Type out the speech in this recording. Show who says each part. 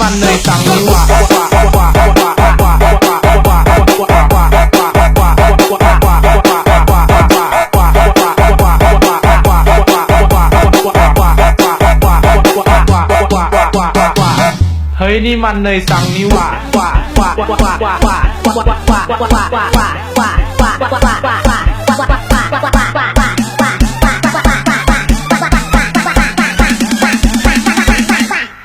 Speaker 1: มันเลยสั่งกว่าเฮ้ยนี่มันเนยสั่งนี่หว่าว่าว่าว่าว่าว่าว่าว่าว่าว่าว่าว่าว่าว่าว่า